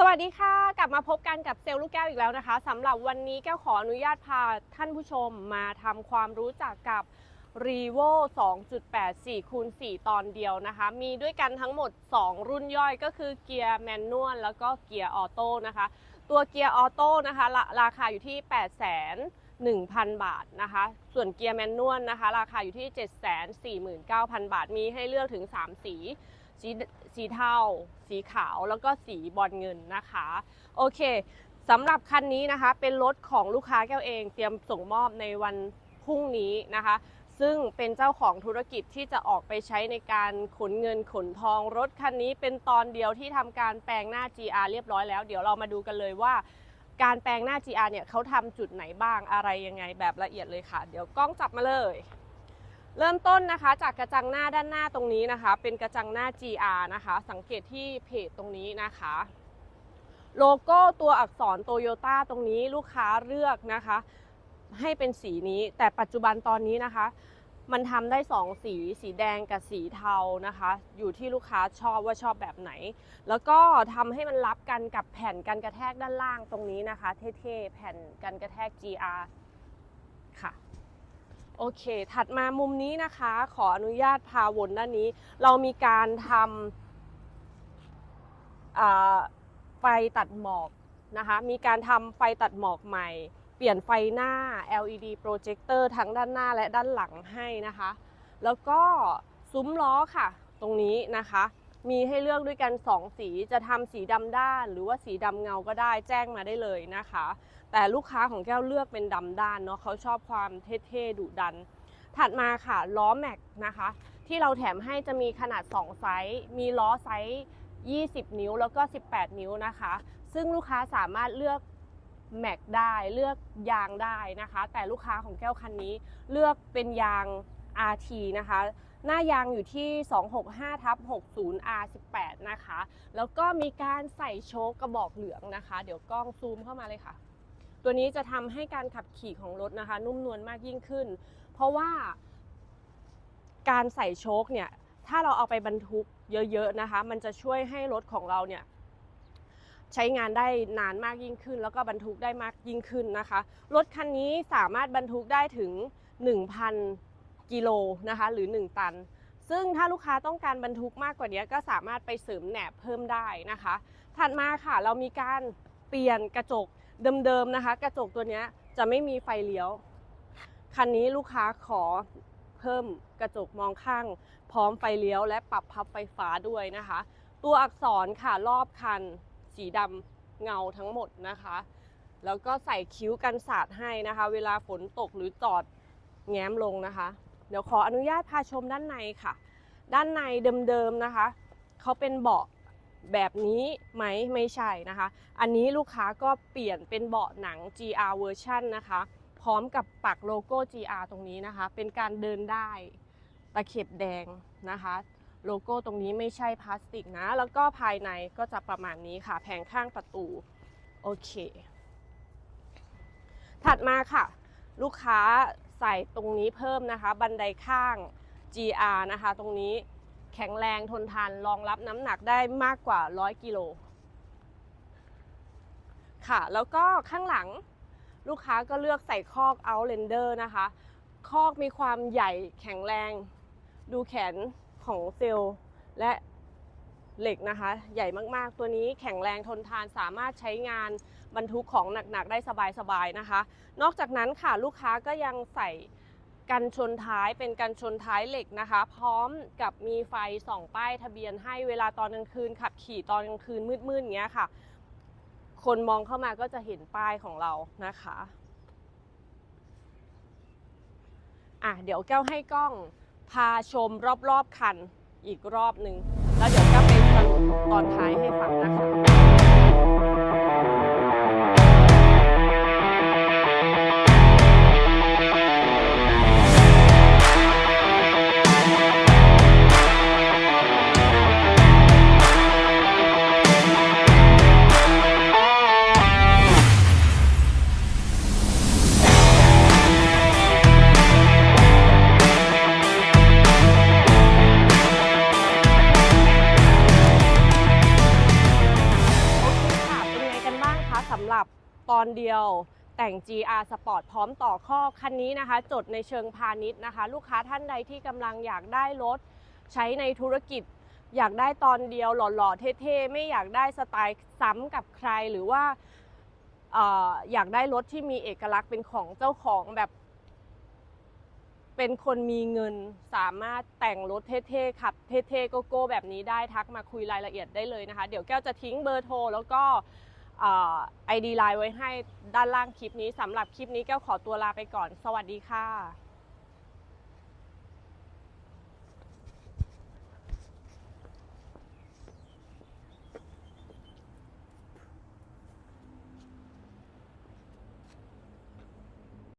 สวัสดีค่ะ กลับมาพบกันกับเซลล์ลูกแก้วอีกแล้วนะคะสำหรับวันนี้แก้วขออนุญาตพาท่านผู้ชมมาทำความรู้จักกับ r e v o 2.84คูณ4ตอนเดียวนะคะ มีด้วยกันทั้งหมด 2 รุ่นย่อยก็คือเกียร์แมนนวลแล้วก็เกียร์ออโต้นะคะ ตัวเกียร์ออโต้นะคะราราคาอยู่ที่8 1 0 0 0 บาทนะคะ ส่วนเกียร์แมนนวลนะคะ ราคาอยู่ที่ 749,000 บาท มีให้เลือกถึง 3 สี สี สีเทา สีขาว แล้วก็สีบอลเงินนะคะ โอเคสำหรับคันนี้นะคะ เป็นรถของลูกค้าแก้วเอง เตรียมส่งมอบในวันพรุ่งนี้นะคะ ซึ่งเป็นเจ้าของธุรกิจที่จะออกไปใช้ในการขนเงินขนทอง รถคันนี้เป็นตอนเดียวที่ทำการแปลงหน้า GR เรียบร้อยแล้ว เดี๋ยวเรามาดูกันเลยว่าการแปลงหน้า GR เนี่ยเขาทำจุดไหนบ้างอะไรยังไงแบบละเอียดเลยค่ะ เดี๋ยวกล้องจับมาเลย เริ่มต้นนะคะจากกระจังหน้าด้านหน้าตรงนี้นะคะ เป็นกระจังหน้า GR นะคะ สังเกตที่เพจตรงนี้นะคะ โลโก้ตัวอักษรโตโยต้าตรงนี้ลูกค้าเลือกนะคะ ให้เป็นสีนี้แต่ปัจจุบันตอนนี้นะคะ มันทำได้สองสี สีแดงกับสีเทานะคะ อยู่ที่ลูกค้าชอบว่าชอบแบบไหน แล้วก็ทำให้มันรับกันกับแผ่นกันกระแทกด้านล่างตรงนี้นะคะ เท่ๆแผ่นกันกระแทก GR ค่ะ โอเค ถัดมามุมนี้นะคะ ขออนุญาตพาวนด้านนี้ เรามีการทำไฟตัดหมอกนะคะ มีการทำไฟตัดหมอกใหม่ เปลี่ยนไฟหน้า LED projector ทั้งด้านหน้าและด้านหลังให้นะคะ แล้วก็ซุ้มล้อค่ะ ตรงนี้นะคะ มีให้เลือกด้วยกัน 2 สี จะทำสีดำด้าน หรือว่าสีดำเงาก็ได้แจ้งมาได้เลยนะคะ แต่ลูกค้าของแก้วเลือกเป็นดำด้านเนาะเขาชอบความเท่ๆดุดัน ถัดมาค่ะล้อแม็กนะคะ ที่เราแถมให้จะมีขนาด 2 ไซส์ มีล้อไซส์ 20 นิ้วแล้วก็ 18 นิ้วนะคะ ซึ่งลูกค้าสามารถเลือกแม็กได้เลือกยางได้นะคะ แต่ลูกค้าของแก้วคันนี้เลือกเป็นยาง RT นะคะ หน้ายางอยู่ที่ 265ทับ60 R18 นะคะ แล้วก็มีการใส่โชคกระบอกเหลืองนะคะ เดี๋ยวกล้องซูมเข้ามาเลยค่ะ ตัวนี้จะทำให้การขับขี่ของรถนะคะ นุ่มนวลมากยิ่งขึ้น เพราะว่าการใส่โชคเนี่ยถ้าเราเอาไปบรรทุกเยอะๆนะคะ มันจะช่วยให้รถของเราเนี่ยใช้งานได้นานมากยิ่งขึ้น แล้วก็บรรทุกได้มากยิ่งขึ้นนะคะ รถคันนี้สามารถบรรทุกได้ถึง 1,000 กิโลนะคะ หรือ 1 ตัน ซึ่งถ้าลูกค้าต้องการบรรทุกมากกว่านี้ก็สามารถไปเสริมแหนบเพิ่มได้นะคะ ถัดมาค่ะเรามีการเปลี่ยนกระจก เดิมๆนะคะ กระจกตัวนี้จะไม่มีไฟเลี้ยว คันนี้ลูกค้าขอเพิ่มกระจกมองข้าง พร้อมไฟเลี้ยว และปรับพับไฟฟ้าด้วยนะคะ ตัวอักษรค่ะรอบคัน สีดำเงาทั้งหมดนะคะ แล้วก็ใส่คิ้วกันสาดให้นะคะ เวลาฝนตกหรือจอดแง้มลงนะคะ เดี๋ยวขออนุญาตพาชมด้านในค่ะ ด้านในเดิมๆนะคะเขาเป็นเบาะ แบบนี้ไหมไม่ใช่นะคะ อันนี้ลูกค้าก็เปลี่ยนเป็นเบาะหนัง GR version นะคะ พร้อมกับปักโลโก้ GR ตรงนี้นะคะ เป็นการเดินได้ตะเข็บแดงนะคะ โลโก้ตรงนี้ไม่ใช่พลาสติกนะ แล้วก็ภายในก็จะประมาณนี้ค่ะ แผงข้างประตู โอเค ถัดมาค่ะ ลูกค้าใส่ตรงนี้เพิ่มนะคะ บันไดข้าง GR นะคะ ตรงนี้ แข็งแรงทนทานรองรับน้ำหนักได้มากกว่า 100 กิโล ค่ะ แล้วก็ข้างหลังลูกค้าก็เลือกใส่คอก Outlander นะคะ คอกมีความใหญ่แข็งแรง ดูแขนของเซลล์และเหล็กนะคะ ใหญ่มากๆ ตัวนี้แข็งแรงทนทานสามารถใช้งานบรรทุกของหนักๆ ได้สบายๆ นะคะ นอกจากนั้นค่ะลูกค้าก็ยังใส่ กันชนท้ายเป็นกันชนท้ายเหล็กนะคะ พร้อมกับมีไฟส่องป้ายทะเบียนให้เวลาตอนกลางคืนขับขี่ตอนกลางคืนมืดๆอย่างเงี้ยค่ะ คนมองเข้ามาก็จะเห็นป้ายของเรานะคะอะเดี๋ยวแก้วให้กล้องพาชมรอบๆคันอีกรอบหนึ่งแล้วเดี๋ยวแก้วไปสรุปตอนท้ายให้ฟังนะคะ ตอนเดียว แต่ง GR Sport พร้อมต่อข้อคันนี้นะคะ จดในเชิงพาณิชย์นะคะ ลูกค้าท่านใดที่กำลังอยากได้รถใช้ในธุรกิจ อยากได้ตอนเดียวหล่อๆเท่ๆ ไม่อยากได้สไตล์ซ้ำกับใครหรือว่าออยากได้รถที่มีเอกลักษณ์เป็นของเจ้าของแบบเป็นคนมีเงินสามารถแต่งรถเท่ๆขับเท่ๆโกโก้แบบนี้ได้ทักมาคุยรายละเอียดได้เลยนะคะ เดี๋ยวแก้วจะทิ้งเบอร์โทรแล้วก็ ไอดีไลน์ไว้ให้ด้านล่างคลิปนี้สำหรับคลิปนี้แก้วขอตัวลาไปก่อน สวัสดีค่ะ